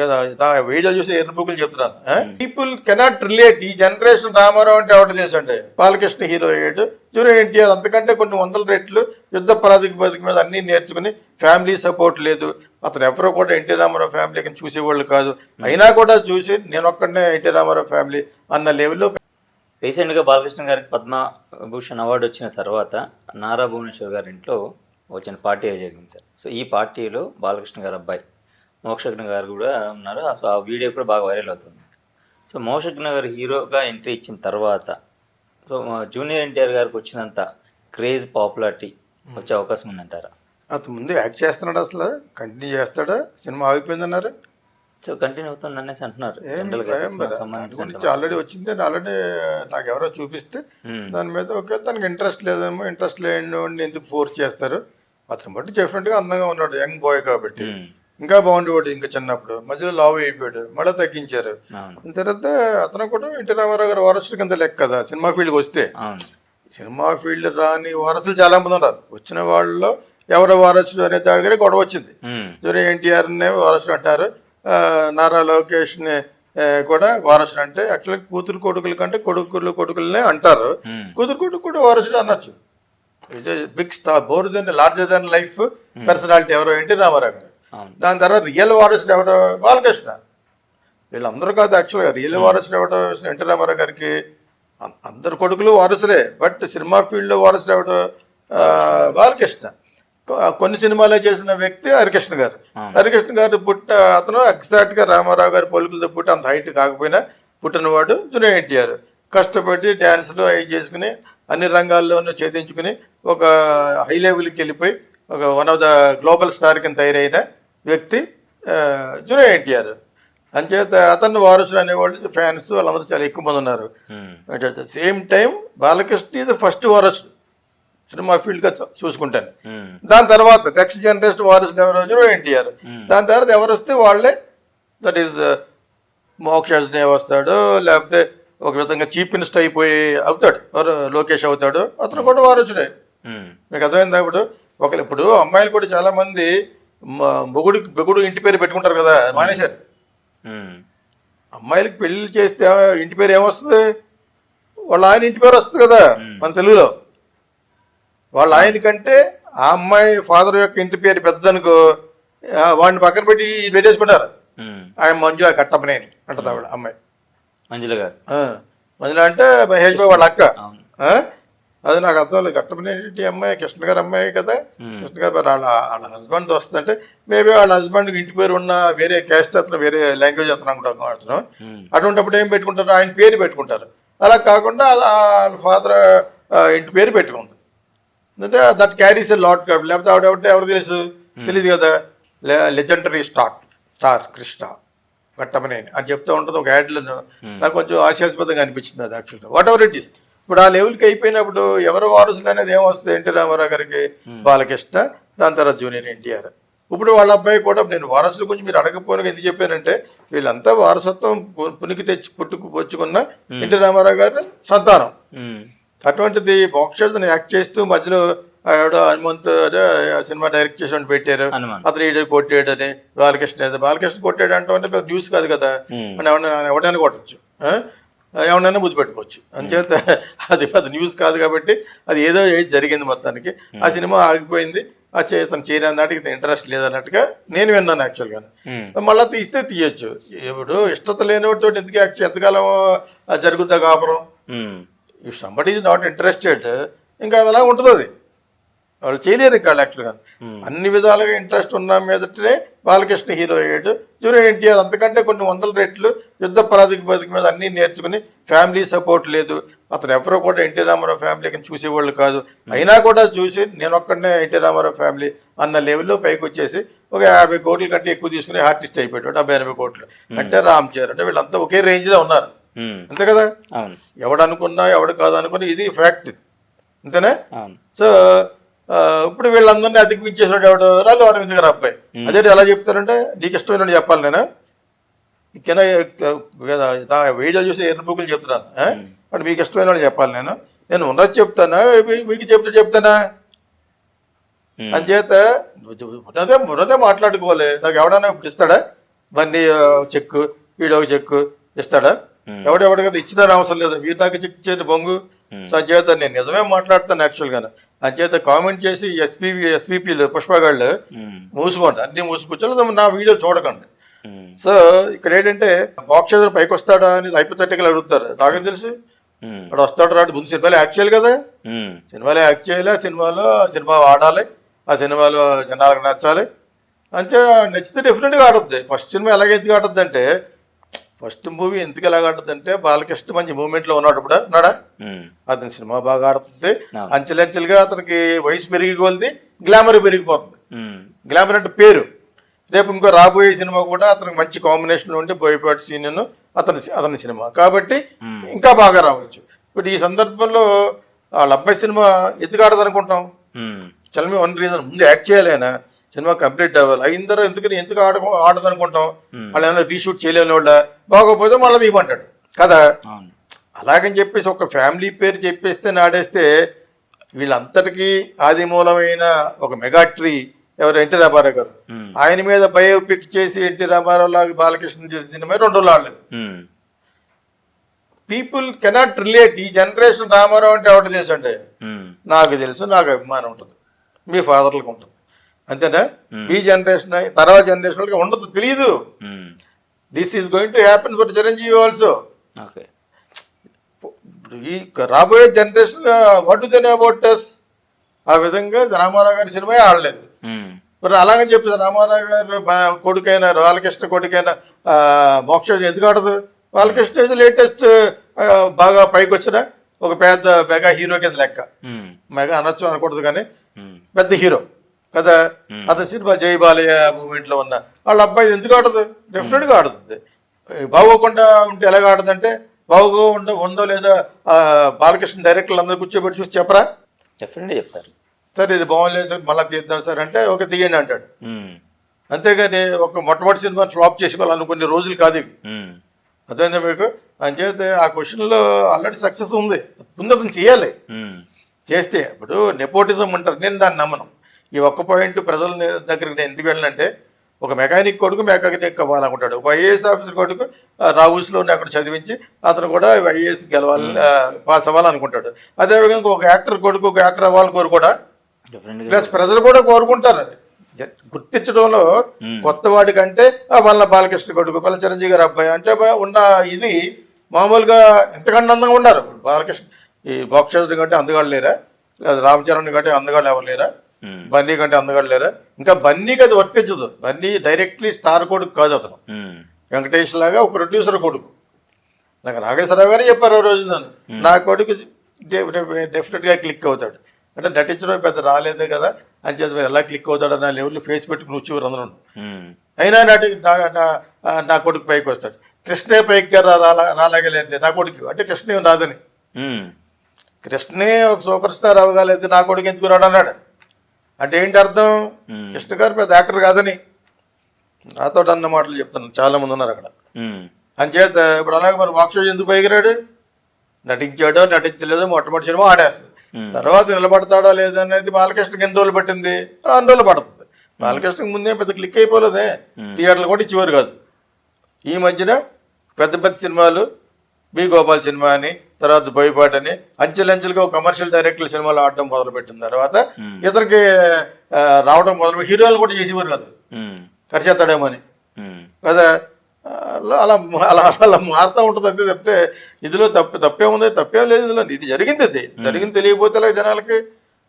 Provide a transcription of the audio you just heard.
కదా నా వీడియో చూసి ఎర్ర బుక్కులు చెప్తున్నాను. పీపుల్ కెనాట్ రిలేట్ ఈ జనరేషన్ రామారావు అంటే ఎవరు తెలుసు అంటే బాలకృష్ణ హీరో అయ్యాడు. జూనియర్ ఎన్టీఆర్ అంతకంటే కొన్ని వందల రెట్లు యుద్ధ ప్రాతిపదిక మీద అన్ని నేర్చుకుని ఫ్యామిలీ సపోర్ట్ లేదు. అతను ఎవరో కూడా ఎన్టీ రామారావు ఫ్యామిలీకి చూసేవాళ్ళు కాదు. అయినా కూడా చూసి నేను ఒక్కడనే ఎన్టీ రామారావు ఫ్యామిలీ అన్న లెవెల్లో రీసెంట్గా బాలకృష్ణ గారికి పద్మభూషణ్ అవార్డు వచ్చిన తర్వాత నారా భువనేశ్వర్ గారి ఇంట్లో వచ్చిన పార్టీ జరిగింది సార్. సో ఈ పార్టీలో బాలకృష్ణ గారి అబ్బాయి. మోక్షజ్ఞ గారు కూడా ఉన్నారు. అసలు ఆ వీడియో కూడా బాగా వైరల్ అవుతుంది. సో మోక్షజ్ఞ గారు హీరోగా ఎంట్రీ ఇచ్చిన తర్వాత సో మా జూనియర్ ఎన్టీఆర్ గారికి వచ్చినంత క్రేజ్ పాపులారిటీ వచ్చే అవకాశం ఉందంటారా? అతను ముందు యాక్ట్ చేస్తున్నాడు అసలు. కంటిన్యూ చేస్తాడా. సినిమా ఆగిపోయిందన్నారు. సో కంటిన్యూ అవుతుంది అనేసి అంటున్నారు. ఆల్రెడీ వచ్చింది. ఆల్రెడీ నాకు ఎవరో చూపిస్తే దాని మీద ఓకే తనకి ఇంట్రెస్ట్ లేదేమో. ఇంట్రెస్ట్ లేని ఎందుకు ఫోర్స్ చేస్తారు? అతను బట్టి డెఫినెట్గా అందంగా ఉన్నాడు. యంగ్ బాయ్ కాబట్టి. ఇంకా బాగుండేవాడు ఇంకా చిన్నప్పుడు. మధ్యలో లావ్ అయిపోయాడు. మళ్ళీ తగ్గించారు. తర్వాత అతను కూడా ఎన్టీ రామారావు గారు వారసుడు కింద లెక్క కదా సినిమా ఫీల్డ్కి వస్తే. సినిమా ఫీల్డ్ రాని వారసులు చాలా మంది ఉన్నారు. వచ్చిన వాళ్ళలో ఎవరు వారసుడు అనే దగ్గర గొడవ వచ్చింది. జూనియర్ ఎన్టీఆర్నే వారసుడు అంటారు. నారా లోకేష్ని ఆ, కూడా వారసుడు అంటే యాక్చువల్గా కూతురు కొడుకుల కంటే కొడుకులు కొడుకులనే అంటారు. కూతురు కొడుకు కూడా వారసుడు అనొచ్చు. Big star born than larger than life personality ఎవరో ఎన్టీ రామారావు గారు. దాని తర్వాత రియల్ వారసుడు ఎవడో? బాలకృష్ణ. వీళ్ళందరూ కాదు యాక్చువల్గా రియల్ వారసుడు ఎవడో? ఎన్టీ రామారావు గారికి అందరు కొడుకులు వారసులే. బట్ సినిమా ఫీల్డ్లో వారసుడు ఎవడో? ఆ, బాలకృష్ణ. కొన్ని సినిమాలే చేసిన వ్యక్తి హరికృష్ణ గారు. హరికృష్ణ గారు పుట్ట అతను ఎగ్జాక్ట్గా రామారావు గారి పోలికలతో పుట్టి అంత హైట్ కాకపోయినా పుట్టినవాడు జూనియర్ ఎన్టీఆర్. కష్టపడి డ్యాన్స్లు అవి చేసుకుని అన్ని రంగాల్లోనూ ఛేదించుకుని ఒక హై లెవెల్కి వెళ్ళిపోయి ఒక one of the global star కింద తయారైన వ్యక్తి జూనియర్ ఎన్టీఆర్. అంచేత అతన్ని వారసుడు అనేవాళ్ళు ఫ్యాన్స్ వాళ్ళందరూ చాలా ఎక్కువ మంది ఉన్నారు. But at the same time Balakrishna is first వారసుడు. సినిమా ఫీల్డ్గా చూసుకుంటాను. ఉమ్. దాని తర్వాత నెక్స్ట్ జనరేషన్ వారసుడు ఎవరు? ఎన్టీఆర్. దాని తర్వాత ఎవరు వస్తే వాళ్ళే దట్ ఈస్ మోక్షజ్ఞ వస్తాడు లేకపోతే ఒక విధంగా చీఫ్ మినిస్టర్ అయిపోయి అవుతాడు. ఎవరు? లోకేష్ అవుతాడు. అతను కూడా వారసుడే. మీకు అర్థమైందా ఇప్పుడు? ఒకరు ఇప్పుడు అమ్మాయిలు కూడా చాలా మంది మ- మొగుడికి మొగుడు ఇంటి పేరు పెట్టుకుంటారు కదా మానేశారు. అమ్మాయిలకి పెళ్ళి చేస్తే ఇంటి పేరు ఏమొస్తుంది? వాళ్ళ ఆయన ఇంటి పేరు వస్తుంది కదా మన తెలుగులో. వాళ్ళ ఆయన కంటే ఆ అమ్మాయి ఫాదర్ యొక్క ఇంటి పేరు పెద్దదనుకో వాడిని పక్కన పెట్టి పెట్టేసుకుంటారు. ఆయన మంజు ఆ కట్టమనేని అంటది ఆవిడ అమ్మాయి. మంజుల గారు. మంజుల అంటే మహేష్ బాబు వాళ్ళ అక్క? అది నాకు అర్థం లేదు. కట్టమనేటి అమ్మాయి కృష్ణ గారి అమ్మాయి కదా. కృష్ణ గారు వాళ్ళ వాళ్ళ హస్బెండ్ వస్తుందంటే మేబీ వాళ్ళ హస్బెండ్కి ఇంటి పేరు ఉన్న వేరే క్యాస్ట్ అతను వేరే లాంగ్వేజ్ అతను అనుకుంటాం అతను. అటువంటిప్పుడు ఏం పెట్టుకుంటారు? ఆయన పేరు పెట్టుకుంటారు. అలా కాకుండా వాళ్ళ ఫాదర్ ఇంటి పేరు పెట్టుకుంది. అంటే దట్ క్యారీస్ ఎ లాట్ కాబట్టి లేకపోతే ఆవిడ ఎవరితే ఎవరు తెలుసు? తెలియదు కదా. Legendary star star Krishna Ghattamaneni అని చెప్తూ ఉంటుంది ఒక యాడ్లో నాకు కొంచెం ఆశాస్పదంగా అనిపించింది అది యాక్చువల్గా వాట్ ఎవర్ ఇట్ ఇస్ ఇప్పుడు ఆ లెవెల్కి అయిపోయినప్పుడు ఎవరు వారసులు అనేది ఏమొస్తుంది? ఎన్టీ రామారావు గారికి బాలకృష్ణ దాని తర్వాత జూనియర్ ఎన్టీఆర్. ఇప్పుడు వాళ్ళ అబ్బాయి కూడా నేను వారసుల గురించి మీరు అడగపోయిన ఎందుకు చెప్పానంటే వీళ్ళంతా వారసత్వం పునికి తెచ్చి పుట్టుకు పుచ్చుకున్న ఎన్టీ రామారావు గారి సంతానం. అటువంటిది బాక్సర్స్ని యాక్ట్ చేస్తూ మధ్యలో ఎవడో హనుమంత్ సినిమా డైరెక్ట్ చేసి పెట్టారు. అతను ఈడు కొట్టాడని బాలకృష్ణ. బాలకృష్ణ కొట్టాడు అంటే న్యూస్ కాదు కదా. మనం ఎవడైనా కొట్టచ్చు. ఎవరైనా ముద్దు పెట్టుకోవచ్చు. అంచేత అది పెద్ద న్యూస్ కాదు కాబట్టి అది ఏదో ఏది జరిగింది మొత్తానికి. ఆ సినిమా ఆగిపోయింది. ఆ చే తను చేయని నాటికి ఇంట్రెస్ట్ లేదన్నట్టుగా నేను విన్నాను యాక్చువల్గా. మళ్ళీ తీస్తే తీయొచ్చు. ఇప్పుడు ఇష్టత లేనివాడితో ఎందుకు యాక్ట్ ఎంతకాలం ఆ జరుగుద్దా కాపురం. If somebody is not interested ఇంకా అలా ఉంటుంది అది వాళ్ళు చేయలేరు ఇంకా యాక్చువల్గా. అన్ని విధాలుగా ఇంట్రెస్ట్ ఉన్న మీదటే బాలకృష్ణ హీరో అయ్యాడు. జూనియర్ ఎన్టీఆర్ అంతకంటే కొన్ని వందల రెట్లు యుద్ధ ప్రాతిపదిక మీద అన్నీ నేర్చుకుని ఫ్యామిలీ సపోర్ట్ లేదు. అతను ఎవరో కూడా ఎన్టీ రామారావు ఫ్యామిలీకి చూసేవాళ్ళు కాదు. అయినా కూడా చూసి నేను ఒక్కడనే ఎన్టీ రామారావు ఫ్యామిలీ అన్న లెవెల్లో పైకి వచ్చేసి ఒక యాభై కోట్ల కంటే ఎక్కువ తీసుకుని ఆర్టిస్ట్ అయిపోయాడు డెబ్బై ఎనభై కోట్లు. అంటే రామ్ చరణ్ అంటే వీళ్ళంతా ఒకే రేంజ్లో ఉన్నారు. అంతే కదా? అవును. ఎవడు అనుకున్నా ఎవడు కాదు అనుకున్నా ఇది ఫ్యాక్ట్. అంతేనా? సో ఇప్పుడు వీళ్ళందరినీ అధిగమించేసాడు ఎవడు? రాజు అరవింద్ గారు అబ్బాయి. అదే ఎలా చెప్తారంటే నీకు ఇష్టమైన చెప్పాలి నేను. కింద వీడియో చూసి ఎర్ర బుక్కులు చెప్తున్నాను? అంటే మీకు ఇష్టమైన వాళ్ళు చెప్పాలి నేను. నేను ఉన్నది చెప్తానా? మీకు చెప్తే చెప్తానా? ఉమ్. అంచేత ఉన్నదే ఉన్నదే మాట్లాడుకోవాలి. నాకు ఎవడన్నా ఇప్పుడు ఇస్తాడా? బన్నీ ఆ, చెక్కు వీడు ఒక చెక్కు ఇస్తాడా? ఎవడెవడు కదా ఇచ్చిన అవసరం లేదు. వీరు నాకు చెక్ ఇచ్చేది బొంగు. సో అంచేత నేను నిజమే మాట్లాడతాను యాక్చువల్గా అంచేత కామెంట్ చేసి ఎస్పీ ఎస్పీపీలు పుష్పగాళ్ళు ఉమ్, మూసుకోండి. అన్ని మూసుకొచ్చారు నా వీడియో చూడకండి. సో ఇక్కడ ఏంటంటే బాక్స్ పైకి వస్తాడా అనేది హైపోథెటికల్ అడుగుతారు. నాకేం తెలుసు? అక్కడ వస్తాడు రాడు. ముందు సినిమాలో యాక్ట్ చేయాలి కదా. సినిమాలో యాక్ట్ చేయాలి. ఆ సినిమాలో సినిమా ఆడాలి ఆ సినిమాలో జనాలకు నచ్చాలి. అంటే నచ్చితే డెఫినెట్గా ఆడుద్ది ఫస్ట్ సినిమా ఎలాగ ఎందుకు ఆడుద్ది అంటే ఫస్ట్ మూవీ ఎందుకు ఎలాగ ఆడుద్ది అంటే బాలకృష్ణ మంచి మూమెంట్లో ఉన్నాడు ఇప్పుడు ఉన్నాడా? అతని సినిమా బాగా ఆడుతుంది. అంచెలంచెలుగా అతనికి వయసు పెరిగి కొలిది గ్లామర్ పెరిగిపోతుంది. గ్లామర్ అంటే పేరు. రేపు ఇంకో రాబోయే సినిమా కూడా అతనికి మంచి కాంబినేషన్ ఉండి బోయపాటి సీన్ అతని అతని సినిమా. కాబట్టి ఇంకా బాగా రావచ్చు. ఇప్పుడు ఈ సందర్భంలో వాళ్ళ అబ్బాయి సినిమా ఎందుకు ఆడదు అనుకుంటాం? చలమి వన్ రీజన్ ముందు యాక్ట్ చేయాలి ఆయన. సినిమా కంప్లీట్ అవ్వాలి. అయిన తర్వాత ఎందుకని ఎందుకు ఆడ ఆడదు అనుకుంటాం? వాళ్ళు ఏమైనా రీషూట్ చేయలేని వాళ్ళ బాగోపోతే మళ్ళీ తీయమంటాడు కదా? అలాగని చెప్పేసి ఒక ఫ్యామిలీ పేరు చెప్పేస్తే నాడేస్తే వీళ్ళంతటికీ ఆది మూలమైన ఒక మెగా ట్రీ ఎవరు ఎన్టీ రామారావు గారు. ఆయన మీద బయోపిక్ చేసి ఎన్టీ రామారావు లాగా బాలకృష్ణ చేసే సినిమా రెండు ఉమ్, పీపుల్ కెనాట్ రిలేట్ ఈ జనరేషన్ రామారావు అంటే ఎవరు తెలుసు అంటే ఉమ్, నాకు తెలుసు నాకు అభిమానం ఉంటుంది. మీ ఫాదర్లకు ఉంటుంది. అంతేనా? ఈ జనరేషన్ తర్వాత జనరేషన్ ఉండదు తెలియదు this is going to happen for Chiranjeevi also okay ఈ రాబోయే generation what they about us ఆ విధంగా రామారావు గారి సినిమా ఆడలేదు. ఉమ్, మరి అలాగని చెప్పి రామారావు గారు కొడుకైన బాలకృష్ణ కొడుకైన మోక్ష ఎందుకు ఆడదు? బాలకృష్ణ లేటెస్ట్ బాగా పైకి వచ్చిన ఒక పెద్ద మెగా హీరో కింద లెక్క. ఉమ్, మెగా అనొచ్చు అనకూడదు కానీ ఉమ్, పెద్ద హీరో. కదా అతని సినిమా జై బాలయ్య మూమెంట్లో ఉన్న వాళ్ళ అబ్బాయి ఎందుకు ఆడదు? డెఫినెట్గా ఆడుతుంది బాగోకుండా ఉంటే ఎలాగ ఆడదంటే బాగో ఉండ ఉందో లేదో బాలకృష్ణ డైరెక్టర్లు అందరూ కూర్చోబెట్టి చూసి చెప్పరా? డెఫినెట్గా చెప్తారు. సార్ ఇది బాగోలేదు సార్ మళ్ళీ తీద్దాం సార్ అంటే ఒక తీయండి అంటాడు. అంతేగాని ఒక మొట్టమొదటి సినిమా ఫ్లాప్ చేసి వాళ్ళు అనుకునే రోజులు కాదు ఇవి. అదేందా మీకు? అంచేతే ఆ క్వశ్చన్లో ఆల్రెడీ సక్సెస్ ఉంది. ముందు అతను చేయాలి చేస్తే ఇప్పుడు నెపోటిజం అంటారు. నేను దాన్ని నమ్మను. ఈ ఒక్క పాయింట్ ప్రజల దగ్గరికి నేను ఎందుకు వెళ్ళానంటే ఒక మెకానిక్ కొడుకు మెకానిక్ అవ్వాలనుకుంటాడు. ఒక ఐఏఎస్ ఆఫీసర్ కొడుకు రావుస్లో అక్కడ చదివించి అతను కూడా ఐఏఎస్ గెలవాలి పాస్ అవ్వాలనుకుంటాడు. అదేవిధంగా ఒక యాక్టర్ కొడుకు ఒక యాక్టర్ అవ్వాలని కోరు కూడా ప్లస్ ప్రజలు కూడా కోరుకుంటారు. గుర్తించడంలో కొత్త వాడి కంటే వాళ్ళ బాలకృష్ణ కొడుకు పల్ల చిరంజీవి గారి అబ్బాయి అంటే ఉన్న ఇది మామూలుగా ఎంతకన్నా అందంగా ఉన్నారు. బాలకృష్ణ ఈ బాక్సర్స్ కంటే అందగాడు లేరా? లేదా రామచరణ్ కంటే అందగాడు ఎవరు లేరా? బన్నీ కంటే అందగాడు లేరా? ఇంకా బన్నీకి అది వర్తించదు. బన్నీ డైరెక్ట్లీ స్టార్ కొడుకు కాదు అతను. వెంకటేష్ లాగా ఒక ప్రొడ్యూసర్ కొడుకు. నాకు నాగేశ్వరరావు గారే చెప్పారు ఆ రోజు నన్ను. నా కొడుకు డెఫినెట్గా క్లిక్ అవుతాడు. అంటే నటించడం పెద్ద రాలేదే కదా? అని చేత ఎలా క్లిక్ అవుతాడు నా లెవెల్లో ఫేస్ పెట్టుకుని వచ్చేవారు అందరూ అయినా నటి నా- కొడుకు పైకి వస్తాడు. కృష్ణే పైకి రాలేగలేదు నా కొడుకు. అంటే కృష్ణ ఏం రాదని కృష్ణే ఒక సూపర్ స్టార్ అవ్వగలేదు నా కొడుకు ఎందుకు రాడు అన్నాడు. అంటే ఏంటి అర్థం? కృష్ణ గారు పెద్ద యాక్టర్ కాదని నాతో అన్న మాటలు చెప్తున్నాను చాలా మంది ఉన్నారు అక్కడ. అంచేత ఇప్పుడు అలాగే మరి వాక్షో ఎందుకు పైకిరాడు నటించాడో నటించలేదో మొట్టమొదటి సినిమా ఆడేస్తుంది. తర్వాత నిలబడతాడా లేదా అనేది బాలకృష్ణకి ఎన్ని రోజులు పట్టింది? రెండు రోజులు పడుతుంది. బాలకృష్ణకి ముందే పెద్ద క్లిక్ అయిపోలేదే. థియేటర్లు కూడా ఇచ్చేవారు కాదు. ఈ మధ్యన పెద్ద పెద్ద సినిమాలు బి గోపాల్ సినిమా అని తర్వాత బోయపాట్ అని అంచెలంచెలుగా ఒక కమర్షియల్ డైరెక్టర్ సినిమాలు ఆడటం మొదలుపెట్టిన తర్వాత ఇతనికి ఆ, రావడం మొదలు హీరోలు కూడా చేసేవారు కాదు. ఉమ్, ఖర్చు చేస్తాడేమో అని కదా అలా అలా అలా మారుతూ ఉంటుంది అంతే తప్పితే ఇందులో తప్పు తప్పేముంది తప్పేం లేదు ఇందులో ఇది జరిగింది ఇది జరిగింది తెలియకపోతే జనాలకి